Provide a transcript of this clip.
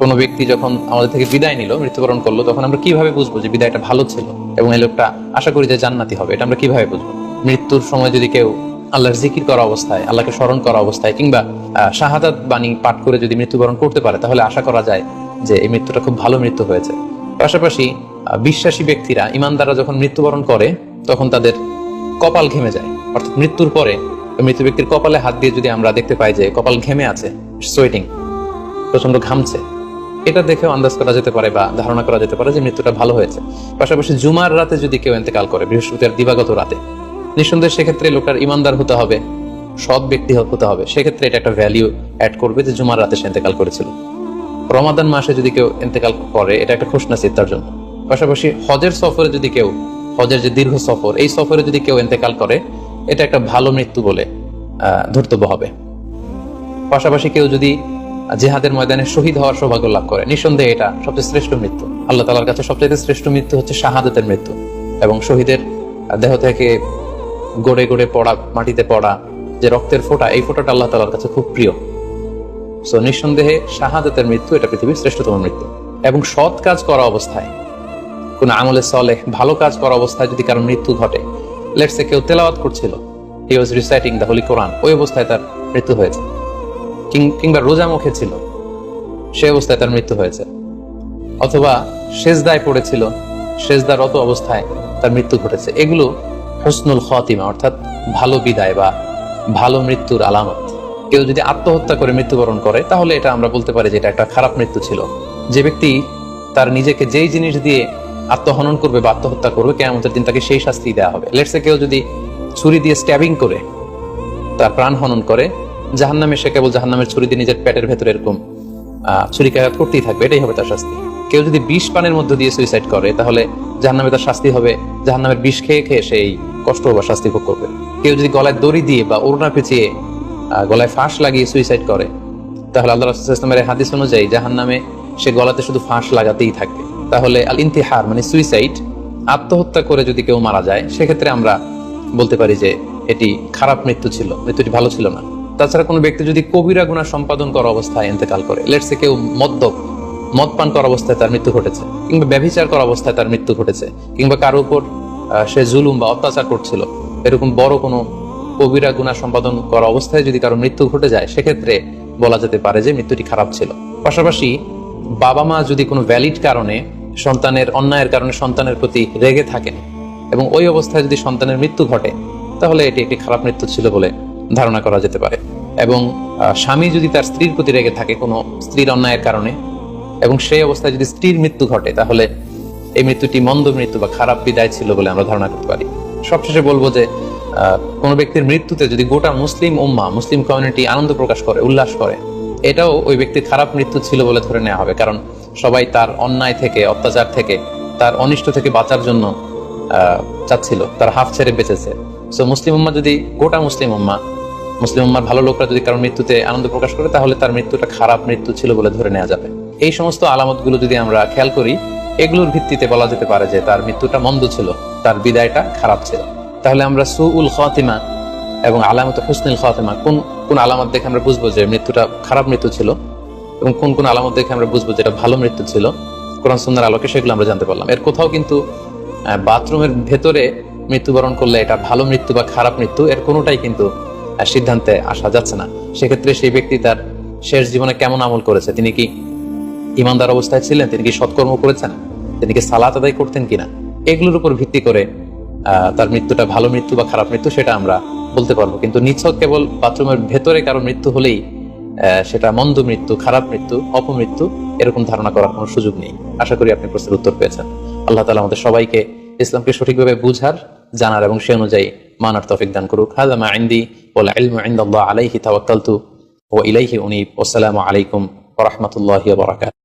কোনো ব্যক্তি যখন আমাদের থেকে বিদায় নিল, মৃত্যুবরণ করল, তখন আমরা কীভাবে বুঝব যে বিদায়টা ভালো ছিল? এবং এই লোকটা আশা করি যে জান্নাতি হবে, এটা আমরা কীভাবে বুঝব? মৃত্যুর সময় যদি কেউ আল্লাহর জিকির করা অবস্থায়, আল্লাহকে স্মরণ করা অবস্থায়, কিংবা শাহাদাত বাণী পাঠ করে যদি মৃত্যুবরণ করতে পারে, তাহলে আশা করা যায় যে এই মৃত্যুটা খুব ভালো মৃত্যু হয়েছে। পাশাপাশি বিশ্বাসী ব্যক্তিরা, ইমানদাররা যখন মৃত্যুবরণ করে, তখন তাদের কপাল ঘেমে যায়। অর্থাৎ মৃত্যুর পরে মৃত্যু ব্যক্তির কপালে হাত দিয়ে যদি আমরা দেখতে পাই যে কপাল ঘেমে আছে সোয়েটিং প্রচণ্ড ঘামছে এটা দেখেও আন্দাজ করা যেতে পারে বা ধারণা করা যেতে পারে যে মৃত্যুটা ভালো হয়েছে। পাশাপাশি জুমার রাতে যদি কেউ এতেকাল করে, বৃহস্পতিবার দিবাগত রাতে, নিঃসন্দেহে সেক্ষেত্রে লোকের ইমানদার হতে হবে, সৎ ব্যক্তি হতে হবে। সেক্ষেত্রে এটা একটা ভ্যালিউ অ্যাড করবে যে জুমার রাতে সে এতেকাল করেছিল। রমাদান মাসে যদি কেউ এতেকাল করে, এটা একটা খুশনাসিদ তার জন্য। পাশাপাশি হজের সফরে যদি কেউ, হজের যে দীর্ঘ সফর, এই সফরে যদি কেউ এতেকাল করে, এটা একটা ভালো মৃত্যু বলে ধর্তব্য হবে। পাশাপাশি কেউ যদি জেহাদের ময়দানে শহীদ হওয়ার সৌভাগ্য লাভ করে। নিঃসন্দেহে এটা সবচেয়ে শ্রেষ্ঠ মৃত্যু। আল্লাহ তালার কাছে সবচেয়ে শ্রেষ্ঠ মৃত্যু হচ্ছে শাহাদতের মৃত্যু। এবং শহীদের দেহ থেকে গড়ে গড়ে পড়া, মাটিতে পড়া যে রক্তের ফোঁটা, এই ফোঁটাটা আল্লাহ তালার কাছে খুব প্রিয়। সো নিঃসন্দেহে শাহাদতের মৃত্যু এটা পৃথিবীর শ্রেষ্ঠতম মৃত্যু। এবং সৎ কাজ করা অবস্থায়, কোন আমলে সলে ভালো কাজ করা অবস্থায় যদি কারও মৃত্যু ঘটে লেটসে কেউ তেলাওয়াত করছিল he was reciting the holy Quran ওই অবস্থায় তার মৃত্যু হয়েছে। কিংবা রোজা মুখে ছিল, সে অবস্থায় তার মৃত্যু হয়েছে। অথবা সেজদায় পড়েছিল সেজদারত অবস্থায় তার মৃত্যু ঘটেছে। এগুলো হসনুল খাতিমা, অর্থাৎ ভালো বিদায় বা ভালো মৃত্যুর আলামত। কেউ যদি আত্মহত্যা করে মৃত্যুবরণ করে, তাহলে এটা আমরা বলতে পারি যে এটা একটা খারাপ মৃত্যু ছিল। যে ব্যক্তি তার নিজেকে যেই জিনিস দিয়ে আত্মহনন করবে বা আত্মহত্যা করবে কেমতের দিন তাকে সেই শাস্তি দেওয়া হবে। লেটসে কেউ যদি ছুরি দিয়ে স্ট্যাবিং করে, তার প্রাণ হনন করে জাহান্নামে সে কেবল জাহান্নামের ছুরি দিয়ে নিজের পেটের ভেতরে এরকম আহ, ছুরিকাঘাত করতেই থাকবে এটাই হবে তার শাস্তি। কেউ যদি বিষ পানের মধ্যে দিয়ে সুইসাইড করে তাহলে জাহান্নামে তার শাস্তি হবে জাহান্নামের বিষ খেয়ে খেয়ে সেই কষ্ট বা শাস্তি ভোগ করবে। কেউ যদি গলায় দড়ি দিয়ে বা ওড়না পেঁচিয়ে গলায় ফাঁস লাগিয়ে সুইসাইড করে তাহলে আল্লাহ ইসলামের হাদিস অনুযায়ী জাহান্নামে সে গলাতে শুধু ফাঁস লাগাতেই থাকবে। তাহলে আল ইন্তিহার মানে সুইসাইড আত্মহত্যা করে যদি কেউ মারা যায় সেক্ষেত্রে আমরা বলতে পারি যে এটি খারাপ মৃত্যু ছিল মৃত্যুটি ভালো ছিল না। তাছাড়া কোনো ব্যক্তি যদি কবিরা গুণা সম্পাদন করা অবস্থায় ইন্তেকাল করে লেটসে কেউ মদ্যপ মদ পান করা অবস্থায় তার মৃত্যু ঘটেছে, কিংবা ব্যভিচার করা অবস্থায় তার মৃত্যু ঘটেছে, কিংবা কারও উপর সে জুলুম বা অত্যাচার করছিল, এরকম বড় কোনো কবিরা গুণা সম্পাদন করা অবস্থায় যদি কারও মৃত্যু ঘটে যায়, সেক্ষেত্রে বলা যেতে পারে যে মৃত্যুটি খারাপ ছিল। পাশাপাশি বাবা মা যদি কোনো ভ্যালিড কারণে সন্তানের, অন্যায়ের কারণে সন্তানের প্রতি রেগে থাকেন, এবং ওই অবস্থায় যদি সন্তানের মৃত্যু ঘটে, তাহলে এটি একটি খারাপ মৃত্যু ছিল বলে ধারণা করা যেতে পারে। এবং স্বামী যদি তার স্ত্রীর প্রতি রেগে থাকে কোনো স্ত্রীর অন্যায়ের কারণে, এবং সেই অবস্থায় যদি স্ত্রীর মৃত্যু ঘটে, তাহলে এই মৃত্যুটি মন্দ মৃত্যু বা খারাপ বিদায় ছিল বলে আমরা ধারণা করতে পারি। সবশেষে বলব যে কোনো ব্যক্তির মৃত্যুতে যদি গোটা মুসলিম উম্মা, মুসলিম কমিউনিটি আনন্দ প্রকাশ করে, উল্লাস করে, এটাও ওই ব্যক্তির খারাপ মৃত্যু ছিল বলে ধরে নেওয়া হবে। কারণ সবাই তার অন্যায় থেকে, অত্যাচার থেকে, তার অনিষ্ট থেকে বাঁচার জন্য চাচ্ছিল, তার হাফ ছেড়ে বেঁচেছে। সো মুসলিম উম্মা যদি গোটা মুসলিম উম্মা মুসলিম উম্মার ভালো লোকরা যদি কারোর মৃত্যুতে আনন্দ প্রকাশ করে, তাহলে তার মৃত্যুটা খারাপ মৃত্যু ছিল বলে ধরে নেওয়া যাবে। এই সমস্ত আলামতগুলো যদি আমরা খেয়াল করি, এগুলোর ভিত্তিতে বলা যেতে পারে যে তার মৃত্যুটা মন্দ ছিল, তার বিদায়টা খারাপ ছিল। তাহলে আমরা সু উল খাতিমা এবং আলামত হুসনুল খাতিমা কোন কোন আলামত দেখে আমরা বুঝব যে মৃত্যুটা খারাপ মৃত্যু ছিল এবং কোন কোন আলামত দেখে আমরা বুঝব যে এটা ভালো মৃত্যু ছিল? কোরআন সুন্দর আলোকে সেগুলো আমরা জানতে পারলাম। এর কোথাও কিন্তু বাথরুমের ভেতরে মৃত্যুবরণ করলে এটা ভালো মৃত্যু বা খারাপ মৃত্যু, এর কোনোটাই কিন্তু সিদ্ধান্তে আসা যাচ্ছে না। সেক্ষেত্রে সেই ব্যক্তি তার শেষ জীবনে কেমন আমল করেছে? তিনি কি ইমানদার অবস্থায় ছিলেন? তিনি কি সৎকর্ম করেছেন? তিনি কি সালাত আদায় করতেন কিনা? এগুলোর উপর ভিত্তি করে তার মৃত্যুটা ভালো মৃত্যু বা খারাপ মৃত্যু সেটা আমরা বলতে পারব। কিন্তু নিছক কেবল বাথরুমের ভেতরে কারও মৃত্যু হলেই সেটা মন্দ মৃত্যু, খারাপ মৃত্যু, অপমৃত্যু, এরকম ধারণা করার কোনো সুযোগ নেই। আশা করি আপনি প্রশ্নের উত্তর পেয়েছেন। আল্লাহ তালা আমাদের সবাইকে ইসলামকে সঠিকভাবে বুঝার, জানার এবং সে অনুযায়ী মানার তফিক দান করুক। হাদা মা والعلم عند الله عليه توكلت وإليه أنيب. والسلام عليكم ورحمة الله وبركاته.